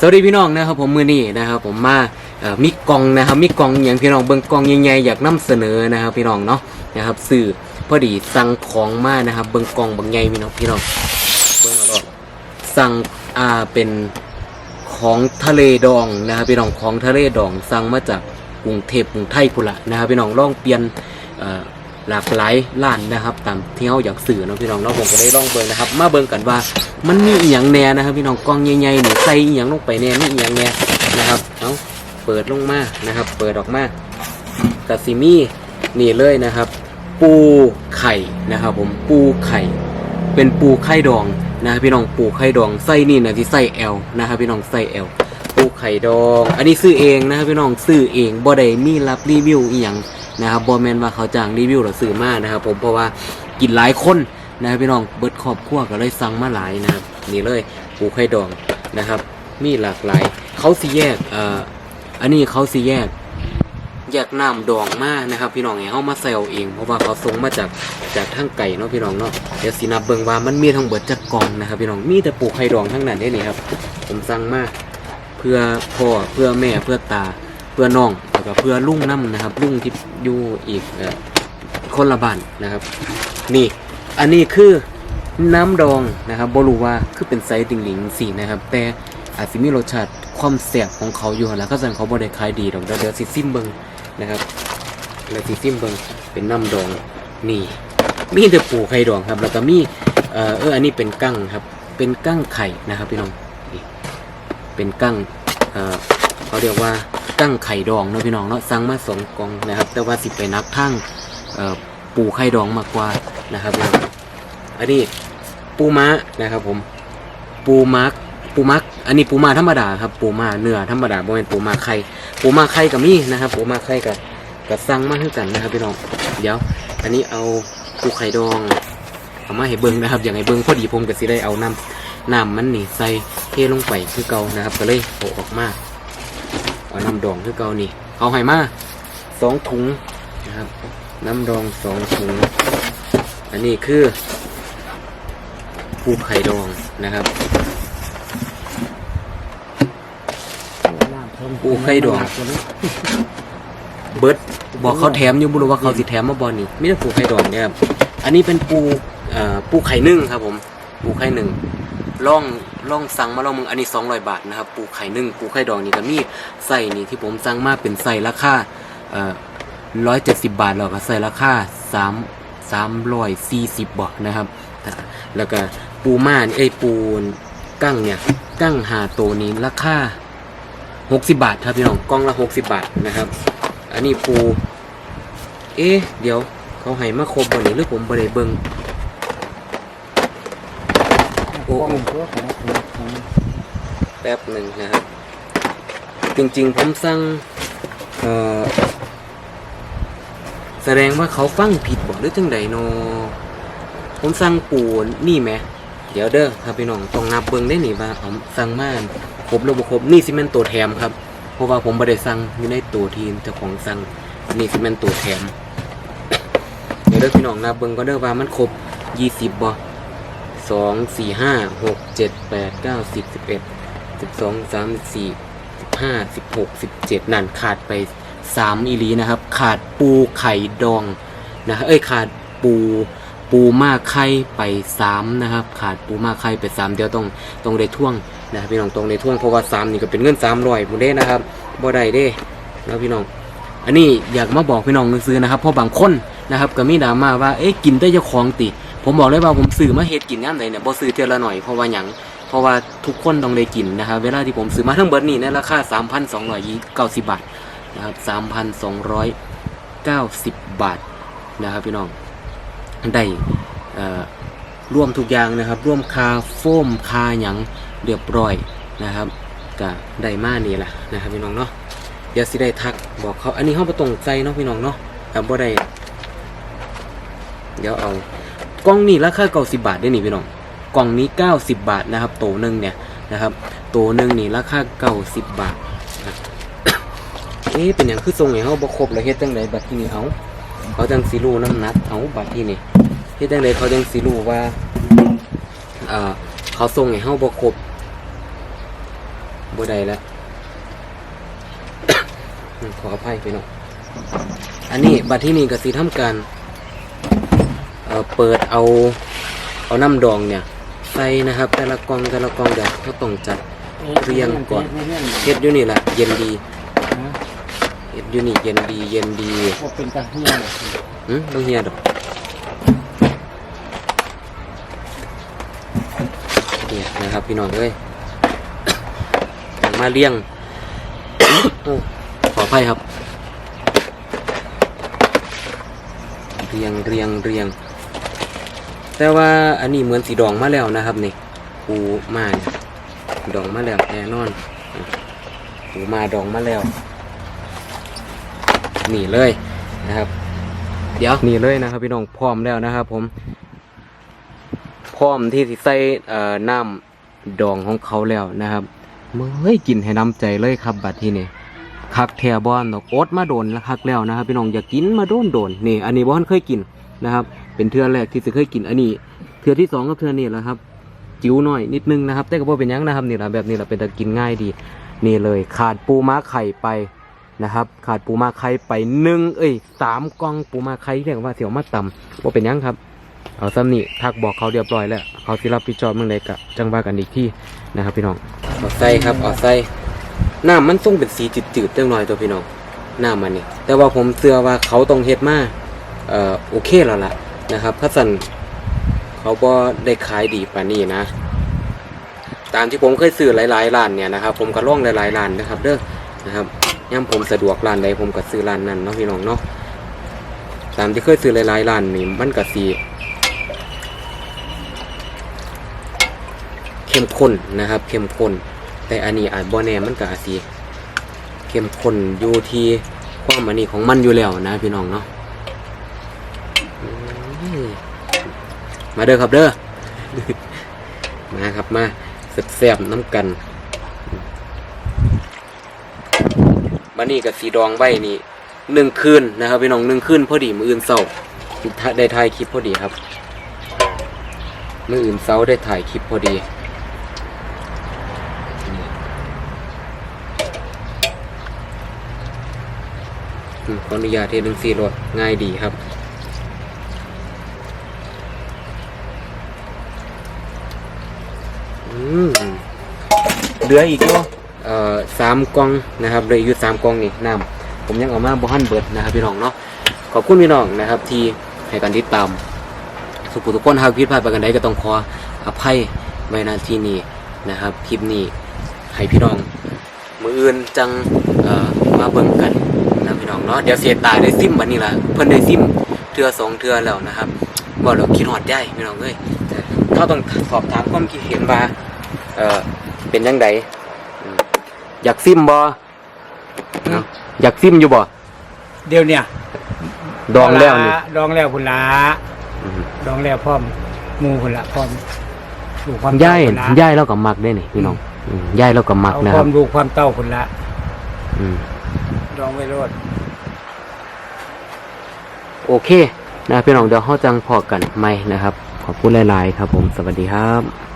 สวัสดีพี่น้องนะครับผมมือนี้นะครับผมมามีกองนะครับมีกองอย่างพี่น้องเบิ่งกล่องใหญ่ๆอยากนํเสนอนะครับพี่น้องเนาะนะครับสื่อพอดีสั่งของมานะครับเบิ่งกองบางใหญ่พี่น้องพี่น้องเบิ่งเอดอกสั่งอ่าเป็นของทะเลดองนะครับพี่น้องของทะเลดองสั่งมาจากกรุงเทพกรุงไทยพุละนะครับพี่น้องลองเปลี่ยนอ่อ หลากหลายร้านนะครับ ตามที่เขาอยากสื่อนะพี่น้องเนาผมก็ได้ลองเบิ่งนะครับ มาเบิ่งกันว่า มันมีอีหยังแหน่นะครับ พี่น้องกล่องใหญ่ๆหนี่ใส่อีหยังลงไปแน่มีอีหยังแน่นะครับเอาเปิดลงมานะครับ เปิดออกมากาซิมีนี่เลยนะครับ ปูไข่นะครับ ผมปูไข่ เป็นปูไข่ดองนะครับพี่น้องปูไข่ดองไส้นี่นะที่ไส้แอลนะครับพี่น้องไส้แอลปูไข่ดอง อันนี้ซื้อเองนะครับพี่น้องซื้อเองบ่ได้มีรับรีวิวอีหยัง นะครับบ่แมนว่าเขาจ้างรีวิวหรือซื้อมากนะครับ ผมเพราะว่ากินหลายคนนะครับพี่น้องเบิดครอบครัวก็เลยสั่งมาหลายนะครับนี่เลยปูไข่ดองนะครับ มีหลากหลาย เขาสิแยกเอ่ออันนี้เขาสิแยกแยกน้ำดองมานะครับ พี่น้องให้เฮามาเอาเองเพราะว่าเขาส่งมาจากจากทางไก่เนาะพี่น้องเนาะเดี๋ยวสินับเบิงว่ามันมีทั้งเบิดจักกล่องนะครับ พี่น้องมีแต่ปูไข่ดองทั้งนั้นเด้นี่ครับ ผมสั่งมาเพื่อพ่อเพื่อแม่เพื่อตาเพื่อน้อง ก็เพื่อลุ่งน้ำนะครับลุ่งที่อยู่อีกคนละบ้านนะครับ นี่อันนี้คือน้ำดองนะครับบรูว่าคือเป็นไซส์ติงหลิงสีนะครับ แต่อาจจะมีรสชาติความแสบของเขาอยู่แล้วก็สั่งเขาบริขายดีดอกเดี๋ยวเดี๋ยวสิซิมเบิงนะครับเดี๋ยวสิซิมเบิงเป็นน้ำดองนี่ มีแต่ปูไข่ดองครับ แล้วก็มีเออเอออันนี้เป็นกั้งครับ เป็นกั้งไข่นะครับพี่น้องเป็นกั้งเออเขาเรียกว่า กั้งไข่ดองเนาะพี่น้องเนาะสั่งมาสองกล่องนะครับ แต่ว่าสิไปนักทั้งปูไข่ดองมากกว่านะครับพี่น้องอันนี้ปูม้านะครับ ผม ปูมักปูมักอันนี้ปูมาธรรมดาครับ ปูมาเนื้อธรรมดาบ่เป็นปูมาไข่ปูมาไข่กับมีนะครับ ปูมาไข่กับกับสั่งมาให้กันนะครับพี่น้องเดี๋ยว อันนี้เอาปูไข่ดองเอามาให้เบิ้งนะครับ อย่างไรเบิ้งพอดีผมก็สิได้เอาน้ำน้ำมันนี่ใส่เทลงไปคือเก่านะครับ ก็เลยโปะออกมา น้ำดองคือเก่านี่เอาให้มาสองถุงนะครับ น้ำดองสองถุง อันนี้คือปูไข่ดองนะครับปูไข่ดองเบิร์ดบอกเขาแถมอยู่บุรู้ว่าเขาสิแถมมาบอลนี่ไม่ใช่ปูไข่ดองเนี่ยครับอันนี้เป็นปูปูไข่นึ่งครับผมปูไข่นึ่งล่อง ล่องสั่งมาลองมึงอันนี้สองร้อยบาทนะครับ ปูไข่นึ่งปูไข่ดองนี่ก็มีใส่นี่ที่ผมสั่งมาเป็นใส่ราคาเอ่อร้อยเจ็ดสิบบาทแล้วก็ใส่ราคาสามสามร้อยสี่สิบบาทนะครับ แล้วก็ปูม่านเอ้ยปูกั้งเนี่ยกั้งหาตัวนี้ราคาหกสิบบาทครับพี่น้องกล้องละหกสิบบาทนะครับ อันนี้ปู เอ๊ะ เดี๋ยว เขาให้มาครบบนนี้หรือผมบริเบิง โอ้แป๊บหนึ่งนะครับ จริงๆผมสั่งเอ่อแสดงว่าเขาฟังผิดบอกหรือจังใดโนผมสั่งปูนี่ไหมเดี๋ยวเด้อครับพี่น้องต้องนับเบิงได้หนิว่าผมสั่งมาครบหรือบ่ครบนี่สิเป็นตัวแถมครับเพราะว่าผมไม่ได้สั่งอยู่ในตัวทีมเจ้าของสั่งนี่สิเป็นตัวแถมเดี๋ยวเด้อพี่น้องนับเบิ่งก็เด้อว่ามันครบยี่สิบบ่ สองสี่ห้าหกเจ็ดแปดเก้าสิบสิบเอ็ดสิบสองสามสี่สิบห้าสิบหกสิบเจ็ดนั่นขาดไปสามอีลีนะครับ ขาดปูไข่ดองนะเอ้ยขาดปูปูมาไข่ไปสามนะครับ ขาดปูมาไข่ไปสามเดี๋ยวต้องต้องได้ท่วงนะพี่น้องต้องได้ท่วงเพราะว่าสามนี่ก็เป็นเงินสามร้อยหมดเด้นะครับบ่ได้เด้นะพี่น้อง อันนี้อยากมาบอกพี่น้องซื้อนะครับเพราะบางคนนะครับ ก็มีดราม่าว่าเอ๊ะกินได้เจ้าของติ ผมบอกเลยว่าผมซื้อมาเฮ็ดกินย่ามใดเนี่ยบ่ซื้อเท่าละหน่อยเพราะว่าหยังเพราะว่าทุกคนต้องได้กินนะครับเวลาที่ผมซื้อมาทั้งเบิดนี่ในราคา 3,290 บาทนะครับ3,290 บาทนะครับพี่น้องได้อ่อร่วมทุกอย่างนะครับร่วมคาโฟมคาหยังเรียบร้อยนะครับก็ได้มานี่แหละนะครับพี่น้องเนาะเดี๋ยวสิได้ทักบอกเขาอันนี้เขาประตรงใจเนาะพี่น้องเนาะแต่บ่ได้เดี๋ยวเอา กล่องนี้ราคาเก้าสิบบาทได้นี่พี่น้องกล่องนี้เก้าสิบบาทนะครับโตหนึ่งเนี่ยนะครับโตหนึ่งนี่ราคาเก้าสิบบาทเอ๊ะเป็นอย่างคือทรงไงเขาบ่ครบแล้วเฮ็ดจังไดบัดที่นี่เอาเขาจังสิรู้น้ำนักเอาบัดที่นี่เฮ็ดจังไดเขาจังสิรู้ว่าเอ่อเขาทรงไงเขาบ่ครบบ่ได้แล้วขออภัยพี่น้องอันนี้บัดที่นี่ก็สิทำการ เอ่อเปิดเอาเอาน้ำดองเนี่ยใส่นะครับ แต่ละกล่องแต่ละกล่องเดี๋ยวเขาต้องจัดเรียงก่อนเฮ็ดอยู่นี่แหละเย็นดีเฮ็ดอยู่นี่เย็นดีเย็นดีว่าเป็นตะเฮียนอืมต้องเฮียดอกนี่นะครับพี่น้องเอ้ยมาเลี้ยงโอ้ขออภัยครับ เรียงเรียงเรียง แต่ว่าอันนี้เหมือนสีดองมาแล้วนะครับนี่ปูมาดองมาแล้วแน่นอนปูมาดองมาแล้วนี่เลยนะครับ เดี๋ยวนี่เลยนะครับ พี่น้องพร้อมแล้วนะครับ ผม พร้อมที่สิใส่น้ำดองของเขาแล้วนะครับเมื่อยกินให้น้ำใจเลยครับ บัดที่นี่คักแทบอนดอกโอ๊ตมาโดนแล้วคักแล้วนะครับ พี่น้องอย่ากกินมาโดนโดนนี่ อันนี้บอนเคยกินนะครับ เป็นเทือแรกที่สิเคยกินอันนี้เทือที่สองก็เทือนี่แหละครับ จิ๋วหน่อยนิดนึงนะครับแต่ก็เป็นยังนะครับนี่แหละแบบนี้แหละเป็นตะกินง่ายดี นี่เลยขาดปูม้าไข่ไปนะครับ ขาดปูม้าไข่ไปหนึ่งเอ้ยสามกล่องปูม้าไข่เรียกว่าเสียวมาต่ำว่าเป็นยังครับเอาซ้ำนี่ทักบอกเขาเรียบร้อยแล้ว เขาสิรับผิดชอบเมื่อไรกะจังว่ากันอีกที่นะครับพี่น้องเอาใส่ครับเอาใส่น้ำมันส่งเป็นสีจืดๆจังหน่อยตัวพี่น้องหน้ำมันนี่แต่ว่าผมเชื่อว่าเขาต้องเฮ็ดมาเอ่อโอเคแล้วล่ะ นะครับถ้าสันเขาก็ได้ขายดีปานนี้นะ ตามที่ผมเคยซื้อหลายๆร้านเนี่ยนะครับ ผมก็ล่องหลายๆร้านนะครับเด้อนะครับย่ำผมสะดวกร้านใดผมก็ซื้อร้านนั้นเนาะพี่น้องเนาะตามที่เคยซื้อหลายๆร้านนี่มันก็สีเข้มข้นนะครับ เข้มข้น แต่อันนี้อาจบ่แน่มันก็อาจสีเข้มข้นอยู่ที่ความอันนี้ของมันอยู่แล้วนะพี่น้องเนาะ มาเด้อครับเด้อ มาครับมาแซ่บๆน้ำกันมานี่กับสีดองไว้นี่หนึ่งคืนนะครับพี่น้องหนึ่งคืนพอดีมืออื่นเสาได้ถ่ายคลิปพอดีครับมืออื่นเสาได้ถ่ายคลิปพอดีขออนุญาตเทนึงสี่รถง่ายดีครับ อืม เหลืออีกเนาะเอ่อสามกล่องนะครับเหลยอยู่สามกล่องนี่น้ำผมยังเอามาบ่ฮันเบิดนะครับพี่น้องเนาะขอบคุณพี่น้องนะครับที่ให้การติดตามสุขุทุกคนหากผิดพลาดไปกันใดก็ต้องขออภัยไว้ณที่นี้นะครับคลิปนี้ให้พี่น้องมืออื่นจังมาเบิ่งกันนะพี่น้องเนาะเดี๋ยวเสียตายได้ซิมวันนี้ละเพิ่นได้ซิมเทือสองเทือแล้วนะครับบอกเราคิดหอดได้พี่น้องเอ้ยเขาต้องสอบถามความคิดเห็นว่า เอ่อเป็นยังไงอยากซิมบ่เนาะอยากซิมอยู่บ่เดี๋ยวเนี่ยดองแล้วนี่ดองแล้วพุ่นละอืมดองแล้วพร้อมหมูพุ่นละพร้อมลูกความย่ายเต้พุ่นละย่ายเราก็มักได้นี่พี่น้องอืมย่ายเราก็มักเอานะคครัวาบมลูกความเต้าพุ่นละอืมดองไว้รดโอเค นะพี่น้องเดี๋ยวเฮาจังพอกันใหม่นะครับ ขอบคุณหลาย ๆ ครับผมสวัสดีครับ